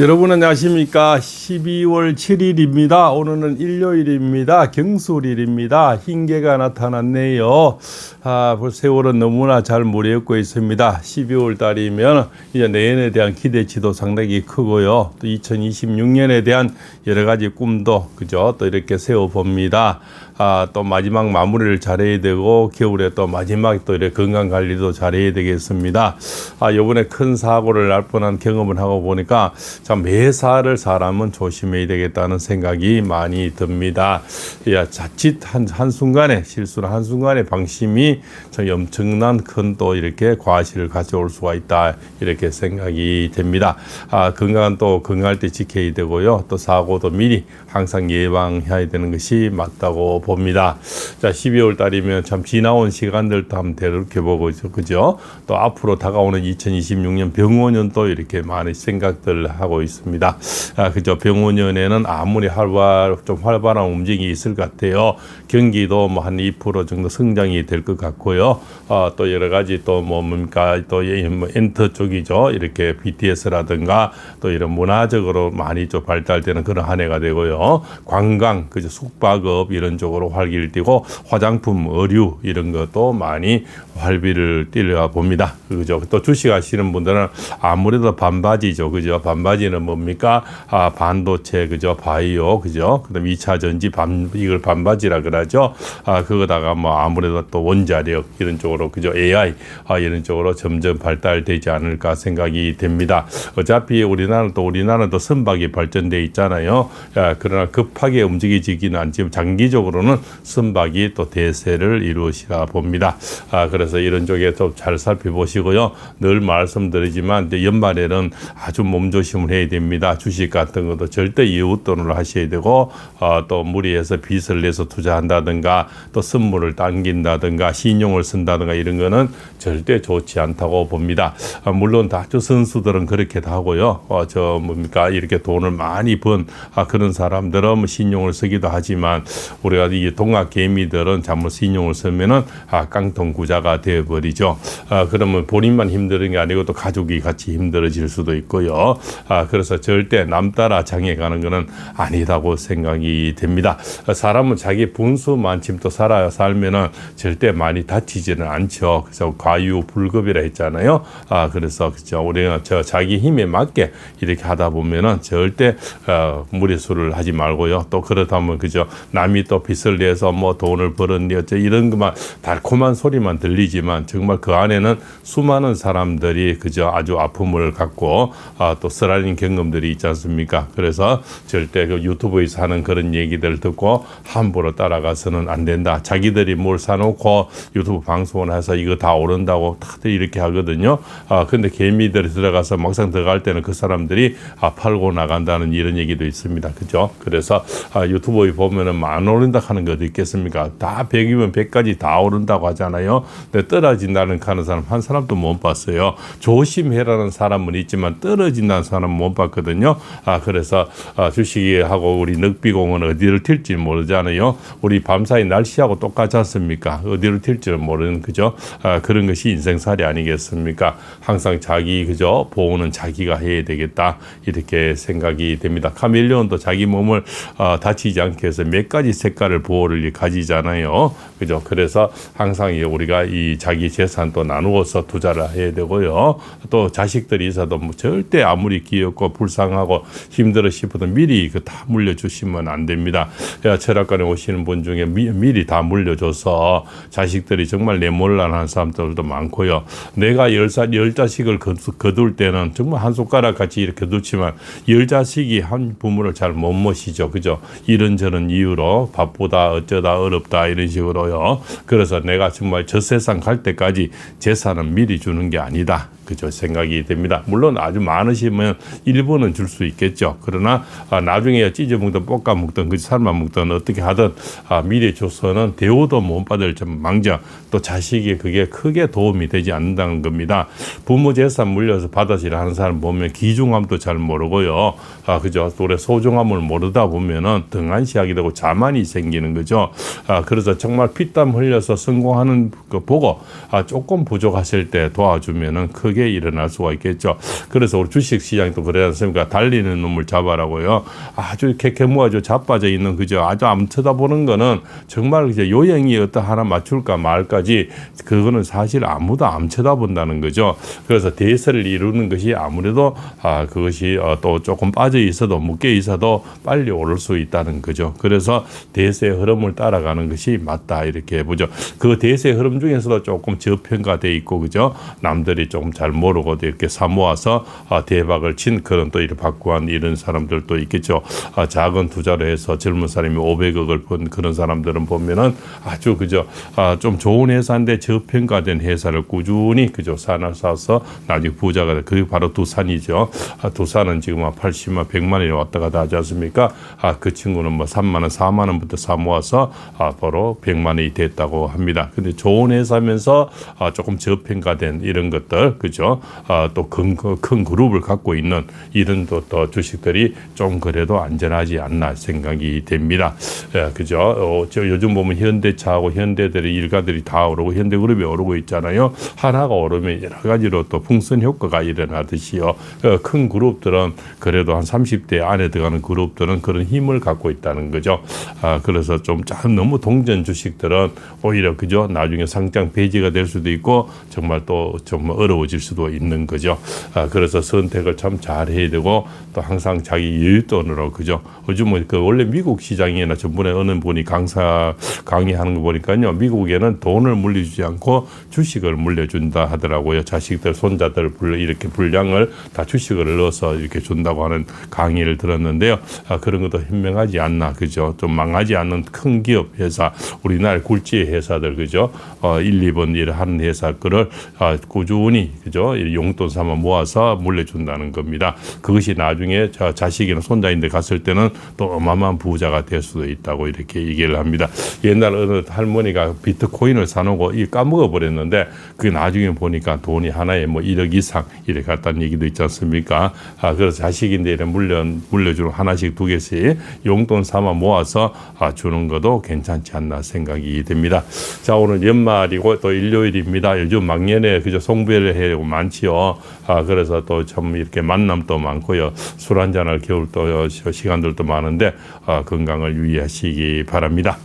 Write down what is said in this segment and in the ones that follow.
여러분 안녕하십니까? 12월 7일입니다. 오늘은 일요일입니다. 경술일입니다. 흰개가 나타났네요. 아 세월은 너무나 잘 무르익고 있습니다. 12월 달이면 이제 내년에 대한 기대치도 상당히 크고요. 또 2026년에 대한 여러 가지 꿈도 그죠? 또 이렇게 세워 봅니다 아, 또 마지막 마무리를 잘해야 되고 겨울에 또 마지막 또 이렇게 건강 관리도 잘해야 되겠습니다. 아, 요번에 큰 사고를 날 뻔한 경험을 하고 보니까 참 매사를 사람은 조심해야 되겠다는 생각이 많이 듭니다. 야, 자칫 한, 한순간에 실수나 한순간에 방심이 참 엄청난 큰 또 이렇게 과실을 가져올 수가 있다. 이렇게 생각이 됩니다. 아, 건강은 또 건강할 때 지켜야 되고요. 또 사고도 미리 항상 예방해야 되는 것이 맞다고 봅니다. 자, 12월 달이면 참 지나온 시간들도 한번 되돌켜보고 있죠. 그죠? 또 앞으로 다가오는 2026년 병원년도 이렇게 많은 생각들 하고 있습니다. 아, 그죠? 병원년에는 아무리 활발, 좀 활발한 움직임이 있을 것 같아요. 경기도 뭐 한 2% 정도 성장이 될 것 같고요. 어, 또 여러 가지 또 뭐 뭡니까 또이뭐 엔터 쪽이죠. 이렇게 BTS라든가 또 이런 문화적으로 많이 좀 발달되는 그런 한 해가 되고요. 관광, 그죠? 숙박업 이런 쪽으로 활기를 띠고 화장품, 의류 이런 것도 많이 활비를 띠려 봅니다. 그죠? 또 주식 하시는 분들은 아무래도 반바지죠. 그죠? 반바지는 뭡니까? 아, 반도체, 그죠? 바이오, 그죠? 그 다음 2차 전지 반, 이걸 반바지라 그러죠. 아, 그거다가 뭐 아무래도 또 원자력 이런 쪽으로, 그죠? AI, 아, 이런 쪽으로 점점 발달되지 않을까 생각이 됩니다. 어차피 우리나라는 또 우리나라는 또 선박이 발전돼 있잖아요. 야, 그러나 급하게 움직이지기는 않지만 장기적으로 는 선박이 또 대세를 이루시라 봅니다. 아, 그래서 이런 쪽에 좀 잘 살펴보시고요. 늘 말씀드리지만 연말에는 아주 몸조심을 해야 됩니다. 주식 같은 것도 절대 이웃돈으로 하셔야 되고 어, 또 무리해서 빚을 내서 투자한다든가 또 선물을 당긴다든가 신용을 쓴다든가 이런 거는 절대 좋지 않다고 봅니다. 아, 물론 다주 선수들은 그렇게 다 하고요. 어, 저 뭡니까 이렇게 돈을 많이 번 아, 그런 사람들은 뭐 신용을 쓰기도 하지만 우리가 이 동학 개미들은 잘못 신용을 쓰면은 아, 깡통 구자가 되어버리죠. 아, 그러면 본인만 힘든 게 아니고 또 가족이 같이 힘들어질 수도 있고요. 아, 그래서 절대 남 따라 장에 가는 것은 아니다고 생각이 됩니다. 아, 사람은 자기 분수만큼 또 살아 살면은 절대 많이 다치지는 않죠. 그래서 과유불급이라 했잖아요. 아, 그래서 그죠. 우리가 저 자기 힘에 맞게 이렇게 하다 보면은 절대 어, 무리수를 하지 말고요. 또 그렇다면 그죠. 남이 또 빚을 내서 뭐 돈을 벌었니 어째 이런 것만 달콤한 소리만 들리지만 정말 그 안에는 수많은 사람들이 그저 아주 아픔을 갖고 아, 또 쓰라린 경험들이 있지 않습니까? 그래서 절대 그 유튜브에서 하는 그런 얘기들 듣고 함부로 따라가서는 안 된다. 자기들이 뭘 사놓고 유튜브 방송을 해서 이거 다 오른다고 다들 이렇게 하거든요. 아, 근데 개미들이 들어가서 막상 들어갈 때는 그 사람들이 아, 팔고 나간다는 이런 얘기도 있습니다. 그죠? 그래서 아, 유튜브에 보면은 만 오른다 하는 거 어디 있겠습니까? 다 100이면 100까지 다 오른다고 하잖아요. 근데 떨어진다는 하는 사람 한 사람도 못 봤어요. 조심해라는 사람은 있지만 떨어진다는 사람은 못 봤거든요. 아, 그래서 아, 주식하고 우리 늑비공은 어디를 튈지 모르잖아요. 우리 밤사이 날씨하고 똑같지 않습니까? 어디를 튈지는 모르는 그죠? 아, 그런 것이 인생살이 아니겠습니까? 항상 자기 그죠? 보호는 자기가 해야 되겠다 이렇게 생각이 됩니다. 카멜레온도 자기 몸을 어, 다치지 않게 해서 몇 가지 색깔을 보호를 가지잖아요. 그죠? 그래서 항상 이 우리가 이 자기 재산도 나누어서 투자를 해야 되고요. 또 자식들이 있어도 뭐 절대 아무리 귀엽고 불쌍하고 힘들어 싶어도 미리 그 다 물려주시면 안 됩니다. 야, 철학관에 오시는 분 중에 미, 미리 다 물려줘서 자식들이 정말 내몰라는 사람들도 많고요. 내가 열 살, 열 자식을 거둘 때는 정말 한 손가락 같이 이렇게 놓지만 열 자식이 한 부모를 잘 못 모시죠. 그죠? 이런저런 이유로 바쁘 다, 어쩌다, 어렵다 이런 식으로요. 그래서 내가 정말 저 세상 갈 때까지 재산은 미리 주는 게 아니다. 그죠 생각이 됩니다. 물론 아주 많으시면 일부는 줄수 있겠죠. 그러나 아, 나중에 찢어 먹든 볶아 먹든 그 삶아 먹든 어떻게 하든 아, 미리 줘서는 대우도 못 받을 점 망정 또 자식이 그게 크게 도움이 되지 않는다는 겁니다. 부모 재산 물려서 받아시라 하는 사람 보면 기중함도 잘 모르고요. 아 그죠. 또 소중함을 모르다 보면은 등한시하게 되고 자만이 생기는 거죠. 아 그래서 정말 피땀 흘려서 성공하는 거 보고 아 조금 부족하실 때 도와주면은 크게 크게 일어날 수가 있겠죠. 그래서 우리 주식 시장이 또 그러지 않습니까? 달리는 놈을 잡아라고요. 아주 개개무아주 자빠져 있는 그죠. 아주 안 쳐다보는 거는 정말 이제 요행이 어떠 하나 맞출까 말까지 그거는 사실 아무도 안 쳐다본다는 거죠. 그래서 대세를 이루는 것이 아무래도 아 그것이 어, 또 조금 빠져 있어도 묶여 있어도 빨리 오를 수 있다는 거죠. 그래서 대세의 흐름을 따라가는 것이 맞다 이렇게 보죠. 그 대세 흐름 중에서도 조금 저평가돼 있고 그죠. 남들이 조금 잘 모르고 이렇게 사모아서 아, 대박을 친 그런 또 이런 박구한 이런 사람들도 있겠죠. 아, 작은 투자로 해서 젊은 사람이 500억을 번 그런 사람들은 보면은 아주 그죠. 아, 좀 좋은 회사인데 저평가된 회사를 꾸준히 그죠. 산을 사서 나중에 부자가 돼. 그게 바로 두산이죠. 아, 두산은 지금 한 80만 100만 원이 왔다 갔다 하지 않습니까? 아, 그 친구는 뭐 3만 원, 4만 원부터 사 모아서 아, 바로 100만 원이 됐다고 합니다. 근데 좋은 회사면서 아, 조금 저평가된 이런 것들 그죠? 아, 또큰 큰 그룹을 갖고 있는 이런 또, 또 주식들이 좀 그래도 안전하지 않나 생각이 됩니다. 예, 그죠? 어, 저 요즘 보면 현대차하고 현대들의 일가들이 다 오르고 현대그룹이 오르고 있잖아요. 하나가 오르면 여러 가지로 또 풍선 효과가 일어나듯이요. 어, 큰 그룹들은 그래도 한 30대 안에 들어가는 그룹들은 그런 힘을 갖고 있다는 거죠. 아, 그래서 좀참 너무 동전 주식들은 오히려 그죠? 나중에 상장 폐지가 될 수도 있고 정말 또 좀 어려워질 수도 있는 거죠. 아, 그래서 선택을 참 잘 해야 되고 또 항상 자기 여윳돈으로 그죠? 요즘은 그 원래 미국 시장이나 전번에 어느 분이 강사 강의하는 거 보니까요. 미국에는 돈을 물려주지 않고 주식을 물려준다 하더라고요. 자식들 손자들 불 이렇게 분량을 다 주식을 넣어서 이렇게 준다고 하는 강의를 들었는데요. 아, 그런 것도 현명하지 않나 그죠? 좀 망하지 않는 큰 기업 회사 우리나라 굴지 회사들 그죠? 어, 1, 2번 일을 하는 회사 거를 아, 꾸준히 그죠? 이 용돈 삼아 모아서 물려준다는 겁니다. 그것이 나중에 저 자식이나 손자인데 갔을 때는 또 어마어마한 부자가 될 수도 있다고 이렇게 얘기를 합니다. 옛날 어느 할머니가 비트코인을 사놓고 이 까먹어 버렸는데 그게 나중에 보니까 돈이 하나에 뭐 1억 이상 이렇게 갔다는 얘기도 있지 않습니까? 아, 그래서 자식인데 이렇게 물려 물려주는 하나씩 두 개씩 용돈 삼아 모아서 아, 주는 것도 괜찮지 않나 생각이 됩니다. 자 오늘 연말이고 또 일요일입니다. 요즘 막년에 그저 송별을 해고 많지요. 아, 그래서 또 참 이렇게 만남도 많고요. 술 한잔할 겨울 또 시간들도 많은데 아, 건강을 유의하시기 바랍니다.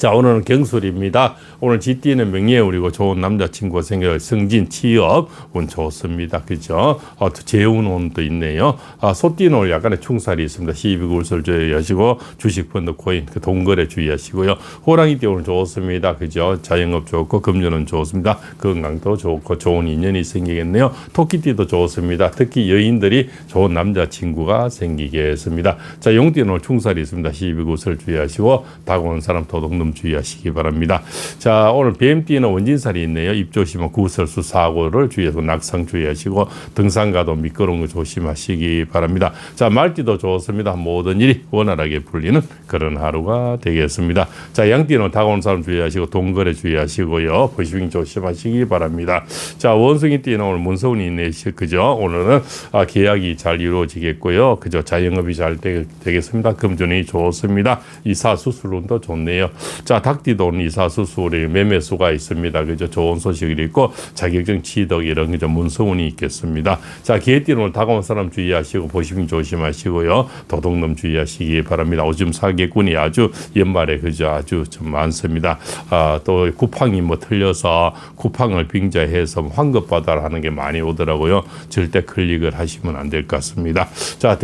자 오늘은 경술입니다. 오늘 쥐띠는 명예우리고 좋은 남자친구가 생겨 승진 취업 운 좋습니다. 그죠? 어, 또 재운 운도 있네요. 아, 소띠는 오늘 약간의 충살이 있습니다. 시비굴설 주의하시고 주식펀드 코인 그 동거래 주의하시고요. 호랑이띠 오늘 좋습니다. 그죠? 자영업 좋고 금전은 좋습니다. 건강도 좋고 좋은 인연이 생기겠네요. 토끼띠도 좋습니다. 특히 여인들이 좋은 남자친구가 생기겠습니다. 자 용띠는 오늘 충살이 있습니다. 시비굴설 주의하시고 다가오는 사람 도둑놈 주의하시기 바랍니다. 자, 오늘 뱀띠는 원진살이 있네요. 입 조심하고 구설수 사고를 주의해서 낙상 주의하시고 등산가도 미끄러운 거 조심하시기 바랍니다. 자, 말띠도 좋습니다. 모든 일이 원활하게 풀리는 그런 하루가 되겠습니다. 자, 양띠는 다가오는 사람 주의하시고 동거래 주의하시고요. 버시빙 조심하시기 바랍니다. 자, 원숭이띠는 오늘 문서운이 있네. 그죠? 오늘은 아, 계약이 잘 이루어지겠고요. 그죠? 자영업이 잘 되, 겠습니다 금전이 좋습니다. 이사 수술운도 좋네요. 자, 닭띠도 오늘 이사 수술이 매매수가 있습니다. 그죠? 좋은 소식이 있고 자격증 취득 이런 그죠? 문서운이 있겠습니다. 자, 오늘 다가온 사람 주의하시고 보시빙 조심하시고요. 도둑놈 주의하시기 바랍니다. 오줌 사기꾼이 아주 연말에 그죠? 아주 좀 많습니다. 아, 또 쿠팡이 뭐 틀려서 쿠팡을 빙자해서 환급받아라 하는 게 많이 오더라고요. 절대 클릭을 하시면 안 될 것 같습니다. 자,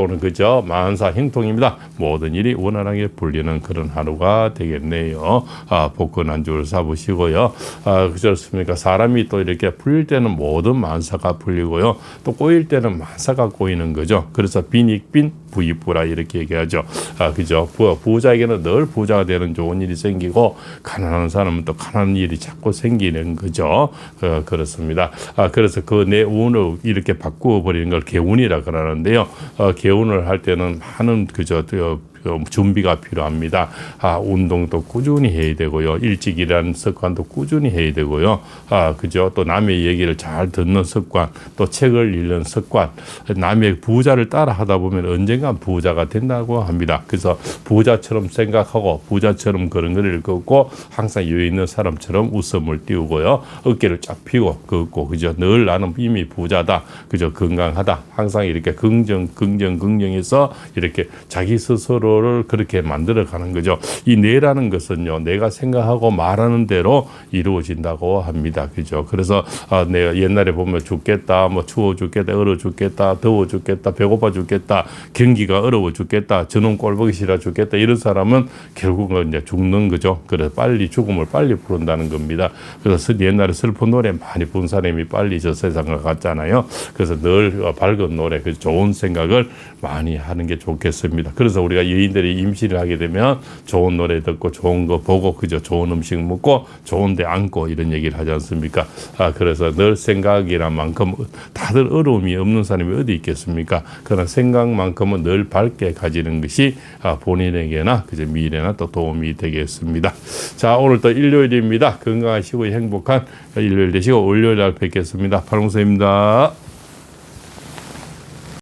오늘 그죠? 만사 행통입니다. 모든 일이 원활하게 풀리는 그런 하루가 되겠 네요. 아, 복권 한줄 사보시고요. 아, 그렇습니까? 사람이 또 이렇게 풀릴 때는 모든 만사가 풀리고요. 또 꼬일 때는 만사가 꼬이는 거죠. 그래서 빈익빈 부익부라 이렇게 얘기하죠. 아, 그죠? 부, 부자에게는 늘 부자가 되는 좋은 일이 생기고 가난한 사람은 또 가난한 일이 자꾸 생기는 거죠. 어, 그렇습니다. 아, 그래서 그 내 운을 이렇게 바꾸어 버리는 걸 개운이라 그러는데요. 어, 개운을 할 때는 많은 그저 그그 준비가 필요합니다. 아, 운동도 꾸준히 해야 되고요. 일찍 일하는 습관도 꾸준히 해야 되고요. 아, 그죠. 또 남의 얘기를 잘 듣는 습관, 또 책을 읽는 습관, 남의 부자를 따라 하다 보면 언젠간 부자가 된다고 합니다. 그래서 부자처럼 생각하고 부자처럼 그런 걸 읽고 항상 여유 있는 사람처럼 웃음을 띄우고요. 어깨를 쫙 펴고 걷고 그죠. 늘 나는 이미 부자다. 그죠. 건강하다. 항상 이렇게 긍정, 긍정, 긍정해서 이렇게 자기 스스로 를 그렇게 만들어 가는 거죠. 이 뇌라는 것은요. 내가 생각하고 말하는 대로 이루어진다고 합니다. 그죠. 그래서 아, 내가 옛날에 보면 죽겠다, 뭐 추워 죽겠다, 얼어 죽겠다, 더워 죽겠다, 배고파 죽겠다, 경기가 어려워 죽겠다, 저놈 꼴보기 싫어 죽겠다 이런 사람은 결국은 이제 죽는 거죠. 그래서 빨리 죽음을 빨리 부른다는 겁니다. 그래서 옛날에 슬픈 노래 많이 부른 사람이 빨리 저 세상을 갔잖아요. 그래서 늘 밝은 노래, 그 좋은 생각을 많이 하는 게 좋겠습니다. 그래서 우리가 여인들이 임신을 하게 되면 좋은 노래 듣고 좋은 거 보고 그저 좋은 음식 먹고 좋은 데 앉고 이런 얘기를 하지 않습니까? 아, 그래서 늘 생각이란 만큼 다들 어려움이 없는 사람이 어디 있겠습니까? 그런 생각만큼은 늘 밝게 가지는 것이 아, 본인에게나 그저 미래나 또 도움이 되겠습니다. 자, 오늘 또 일요일입니다. 건강하시고 행복한 일요일 되시고 월요일 날 뵙겠습니다. 팔공서입니다.